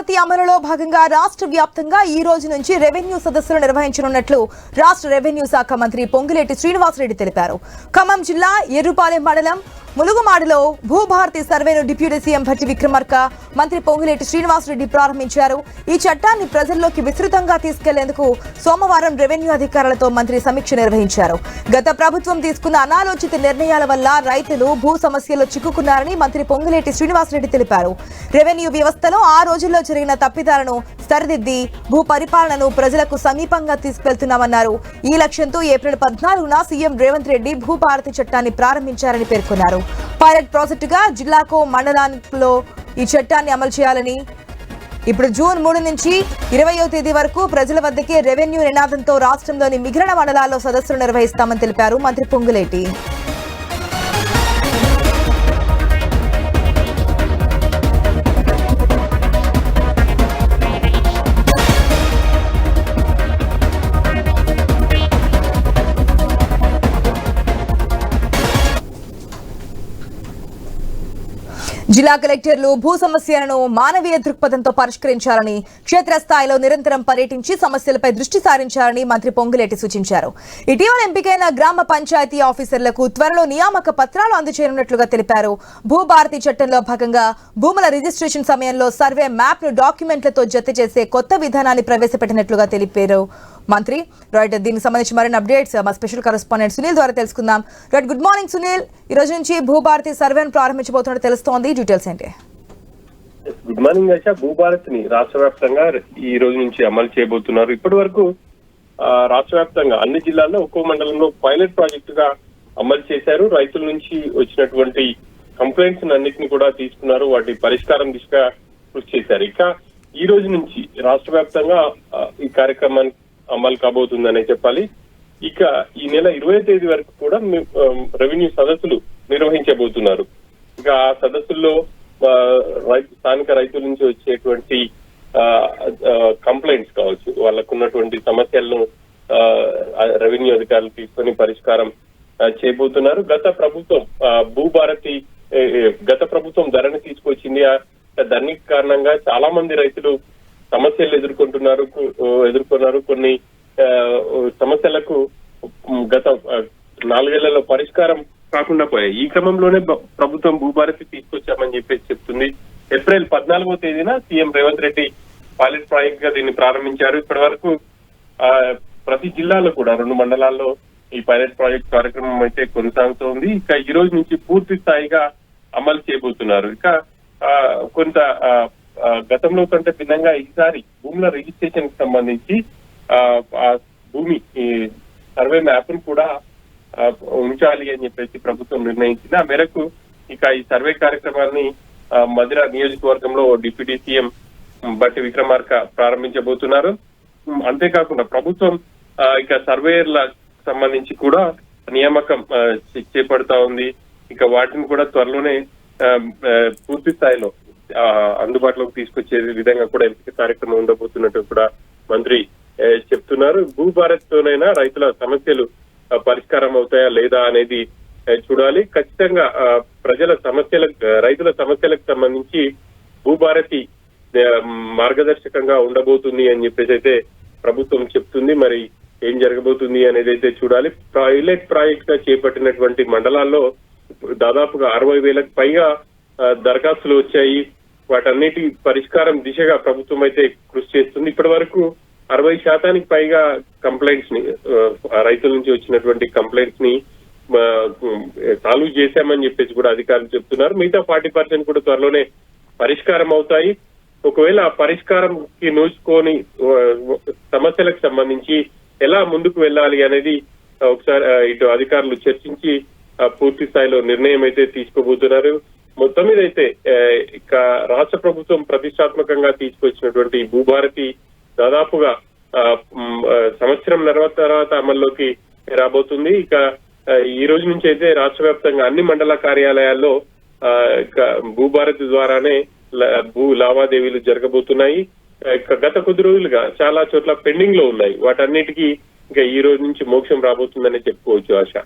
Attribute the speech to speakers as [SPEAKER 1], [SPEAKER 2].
[SPEAKER 1] అమలులో భాగంగా రాష్ట్ర వ్యాప్తంగా ఈ రోజు నుంచి రెవెన్యూ సదస్సులు నిర్వహించనున్నట్లు రాష్ట్ర రెవెన్యూ శాఖ మంత్రి పొంగులేటి శ్రీనివాసరెడ్డి తెలిపారు. ఖమ్మం జిల్లా ఎర్రుపాలెం మండలం ములుగుమాడులో భూభారతి సర్వేను డిప్యూటీ సీఎం భట్టి విక్రమార్క మంత్రి పొంగులేటి శ్రీనివాసరెడ్డి ప్రారంభించారు. ఈ చట్టాన్ని ప్రజల్లోకి విస్తృతంగా తీసుకెళ్ళేందుకు సోమవారం రెవెన్యూ అధికారులతో మంత్రి సమీక్ష నిర్వహించారు. గత ప్రభుత్వం తీసుకున్న అనాలోచిత నిర్ణయాల వల్ల రైతులు భూ సమస్యల్లో చిక్కుకున్నారని మంత్రి పొంగులేటి శ్రీనివాసరెడ్డి తెలిపారు. రెవెన్యూ వ్యవస్థలో ఆ రోజుల్లో జరిగిన తప్పిదాలను సరిదిద్ది భూ పరిపాలనను ప్రజలకు సమీపంగా తీసుకెళ్తున్నామన్నారు. ఈ లక్ష్యంతో ఏప్రిల్ పద్నాలుగున సీఎం రేవంత్ రెడ్డి భూభారతి చట్టాన్ని ప్రారంభించారని పేర్కొన్నారు. పైలట్ ప్రాజెక్టుగా జిల్లాకు మండలాల్లో ఈ చట్టాన్ని అమలు చేయాలని. ఇప్పుడు జూన్ మూడు నుంచి ఇరవయో తేదీ వరకు ప్రజల వద్దకే రెవెన్యూ నినాదంతో రాష్ట్రంలోని మిగిలిన మండలాల్లో సదస్సులు నిర్వహిస్తామని తెలిపారు మంత్రి పొంగులేటి. జిల్లా కలెక్టర్లు భూ సమస్యలను మానవీయ దృక్పథంతో పరిష్కరించాలని క్షేత్రస్థాయిలో నిరంతరం పర్యటించి సమస్యలపై దృష్టి సారించాలని మంత్రి పొంగులేటి సూచించారు. ఇటీవల ఎంపికైన గ్రామ పంచాయతీ ఆఫీసర్లకు త్వరలో నియామక పత్రాలు అందజేయనున్నట్లుగా తెలిపారు. భూభారతి చట్టంలో భాగంగా భూముల రిజిస్ట్రేషన్ సమయంలో సర్వే మ్యాప్ను డాక్యుమెంట్లతో జత చేసే కొత్త విధానాన్ని ప్రవేశపెట్టినట్లుగా తెలిపారు. మంత్రి. రైట్ దీనికి సంబంధించి మరిన్ని అప్డేట్స్ మా స్పెషల్ కరెస్పాండెంట్ సునీల్ ద్వారా తెలుసుకుందాం. Right good morning Sunil. ఈ రోజు నుంచి భూభారతి సర్వేను ప్రారంభించబోతున్నట్టు తెలుస్తోంది. డీటెయిల్స్ ఏంటి?
[SPEAKER 2] గుడ్ మార్నింగ్ ఆశ. భూభారత్ని రాష్ట్ర వ్యాప్తంగా ఈ రోజు నుంచి అమలు చేయబోతున్నారు. ఇప్పటి వరకు ఆ, రాష్ట్ర వ్యాప్తంగా అన్ని జిల్లాల్లో ఒక్కో మండలంలో పైలట్ ప్రాజెక్టుగా అమలు చేశారు. రైతుల నుంచి వచ్చినటువంటి కంప్లైంట్స్ అన్నిటిని కూడా తీసుకున్నారు. వాటి పరిష్కారం దిశగా కృషి చేశారు. ఇక ఈ రోజు నుంచి రాష్ట్ర వ్యాప్తంగా ఈ కార్యక్రమానికి అమలు కాబోతుందనే చెప్పాలి. ఇక ఈ నెల ఇరవై తేదీ వరకు కూడా రెవెన్యూ సదస్సులు నిర్వహించబోతున్నారు. ఇక ఆ సదస్సుల్లో ఆ, స్థానిక రైతుల నుంచి వచ్చేటువంటి కంప్లైంట్స్ కావచ్చు వాళ్ళకు ఉన్నటువంటి సమస్యలను ఆ, రెవెన్యూ అధికారులు తీసుకొని పరిష్కారం చేయబోతున్నారు. గత ప్రభుత్వం ఆ, భూభారతి గత ప్రభుత్వం ధరని తీసుకొచ్చింది. ఆ దానికి కారణంగా చాలా మంది రైతులు సమస్యలు ఎదుర్కొంటున్నారు ఎదుర్కొన్నారు. కొన్ని ఆ, సమస్యలకు గత నాలుగేళ్ళలో పరిష్కారం కాకుండా పోయాయి. ఈ క్రమంలోనే ప్రభుత్వం భూభారతి తీసుకొచ్చామని చెప్పేసి చెప్తుంది. ఏప్రిల్ పద్నాలుగో తేదీన సీఎం రేవంత్ రెడ్డి పైలట్ ప్రాజెక్ట్గా దీన్ని ప్రారంభించారు. ఇప్పటి వరకు ఆ, ప్రతి జిల్లాలో కూడా రెండు మండలాల్లో ఈ పైలట్ ప్రాజెక్ట్ కార్యక్రమం అయితే కొనసాగుతోంది. ఇక ఈ రోజు నుంచి పూర్తి స్థాయిగా అమలు చేయబోతున్నారు. ఇక ఆ, కొంత ఆ, గతంలో కంటే భిన్నంగా ఈసారి భూముల రిజిస్ట్రేషన్కి సంబంధించి ఆ, భూమి ఈ సర్వే మ్యాప్ను కూడా ఉంచాలి అని చెప్పేసి ప్రభుత్వం నిర్ణయించింది. ఆ మేరకు ఇక ఈ సర్వే కార్యక్రమాన్ని ఆ, నియోజకవర్గంలో డిప్యూటీ సీఎం బట్టి విక్రమార్క ప్రారంభించబోతున్నారు. అంతేకాకుండా ప్రభుత్వం ఇక సర్వేయర్ల సంబంధించి కూడా నియామకం చేపడతా ఉంది. ఇక వాటిని కూడా త్వరలోనే పూర్తి స్థాయిలో అందుబాటులోకి తీసుకొచ్చే విధంగా కూడా ఎంపిక కార్యక్రమం ఉండబోతున్నట్టు కూడా మంత్రి చెప్తున్నారు. భూభారత్ తోనైనా రైతుల సమస్యలు పరిష్కారం అవుతాయా లేదా అనేది చూడాలి. ఖచ్చితంగా ప్రజల సమస్యలకు రైతుల సమస్యలకు సంబంధించి భూభారతి మార్గదర్శకంగా ఉండబోతుంది అని చెప్పేసి అయితే ప్రభుత్వం చెప్తుంది. మరి ఏం జరగబోతుంది అనేది అయితే చూడాలి. పైలట్ ప్రాజెక్ట్గా చేపట్టినటువంటి మండలాల్లో దాదాపుగా అరవై వేలకు పైగా దరఖాస్తులు వచ్చాయి. వాటన్నిటి పరిష్కారం దిశగా ప్రభుత్వం అయితే కృషి చేస్తుంది. ఇప్పటి వరకు అరవై శాతానికి పైగా కంప్లైంట్స్ని రైతుల నుంచి వచ్చినటువంటి కంప్లైంట్స్ని సాల్వ్ చేశామని చెప్పేసి కూడా అధికారులు చెప్తున్నారు. మిగతా ఫార్టీ పర్సెంట్ కూడా త్వరలోనే పరిష్కారం అవుతాయి. ఒకవేళ ఆ పరిష్కారంకి నోచుకొని సమస్యలకు సంబంధించి ఎలా ముందుకు వెళ్ళాలి అనేది ఒకసారి ఇటు అధికారులు చర్చించి పూర్తి స్థాయిలో నిర్ణయం అయితే తీసుకోబోతున్నారు. మొత్తం మీద అయితే ఇక రాష్ట్ర ప్రభుత్వం ప్రతిష్టాత్మకంగా తీసుకొచ్చినటువంటి భూభారతి దాదాపుగా ఆ, సంవత్సరం తర్వాత తర్వాత అమల్లోకి రాబోతుంది. ఇక ఈ రోజు నుంచి అయితే రాష్ట్ర వ్యాప్తంగా అన్ని మండల కార్యాలయాల్లో ఆ, భూభారతి ద్వారానే భూ లావాదేవీలు జరగబోతున్నాయి. గత కొద్ది రోజులుగా చాలా చోట్ల పెండింగ్లో ఉన్నాయి. వాటన్నిటికీ ఇంకా ఈ రోజు నుంచి మోక్షం రాబోతుందనే చెప్పుకోవచ్చు ఆశ.